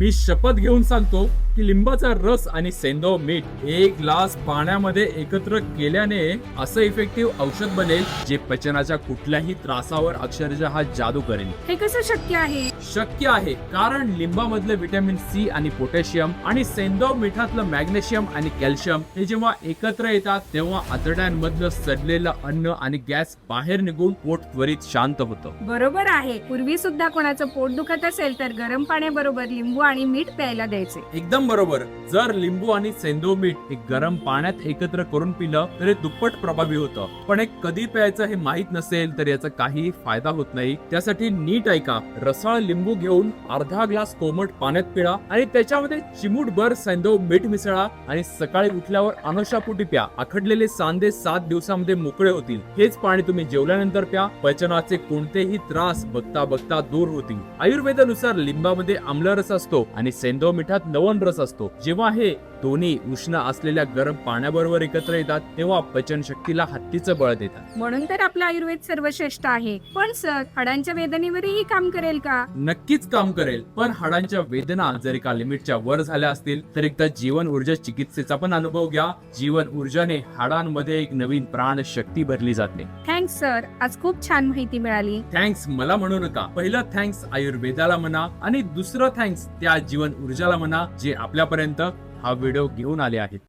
मी शपथ घेऊन सांगतो की लिंबाचा रस आणि सेंदव मीठ एक ग्लास पाण्यामध्ये एकत्र केल्याने असं इफेक्टिव्ह औषध बनेल जे पचनाच्या कुठल्याही त्रासावर अक्षरशः जादू करेल. हे कसं शक्य आहे? शक्य आहे कारण लिंबामधलं व्हिटॅमिन सी आणि पोटॅशियम आणि सेंदव मिठातलं मॅग्नेशियम आणि कॅल्शियम हे जेव्हा एकत्र येतात तेव्हा आतड्यांमधलं सडलेलं अन्न आणि गॅस बाहेर निघून पोट त्वरित शांत होतं. बरोबर आहे. पूर्वी सुद्धा कोणाचं पोट दुखत असेल तर गरम पाण्याबरोबर लिंबू आणि मीठ प्यायला द्यायचे. एकदम बरोबर. जर लिंबू आणि सेंदो मीठ हे गरम पाण्यात एकत्र करून पिलं तर हे दुप्पट प्रभावी होतं. पण हे कधी प्यायचं हे माहीत नसेल तर याचा काही फायदा होत नाही. त्यासाठी नीट ऐका. रसाळ लिंबू घेऊन अर्धा ग्लास कोमट पाण्यात पिळा आणि त्याच्यामध्ये चिमूटभर सेंदो मीठ मिसळा आणि सकाळी उठल्यावर अनुशापोटी प्या. आखडलेले सांधे सात दिवसामध्ये मोकळे होतील. हेच पाणी तुम्ही जेवल्यानंतर प्या. पचनाचे कोणतेही त्रास बघता बघता दूर होतील. आयुर्वेदानुसार लिंबामध्ये आम्ल रस असतो आणि सेंदव मिठात लवण रस असतो. जेव्हा हे दोन्ही उष्ण असलेल्या गरम पाण्याबरोबर एकत्र येतात तेव्हा पचन शक्तीला हत्तीचं बळ देतात. म्हणून तर आपलं आयुर्वेद सर्वश्रेष्ठ आहे. पण सर हाडांच्या वेदनेवरही काम करेल का? नक्कीच काम करेल. पण हाडांच्या वेदना जर एका लिमिटच्या वर झाल्या असतील तर एकदा जीवन ऊर्जा चिकित्सेचा पण अनुभव घ्या. जीवन ऊर्जाने हाडांमध्ये एक नवीन प्राण शक्ती भरली जाते. Thanks sir. आज खूप छान माहिती मिळाली. थँक्स. मला म्हणू नका. पहिलं थँक्स आयुर्वेदाला म्हणा आणि दुसरं थँक्स त्या जीवन ऊर्जाला म्हणा जे आपल्यापर्यंत हा व्हिडिओ घेऊन आले आहेत.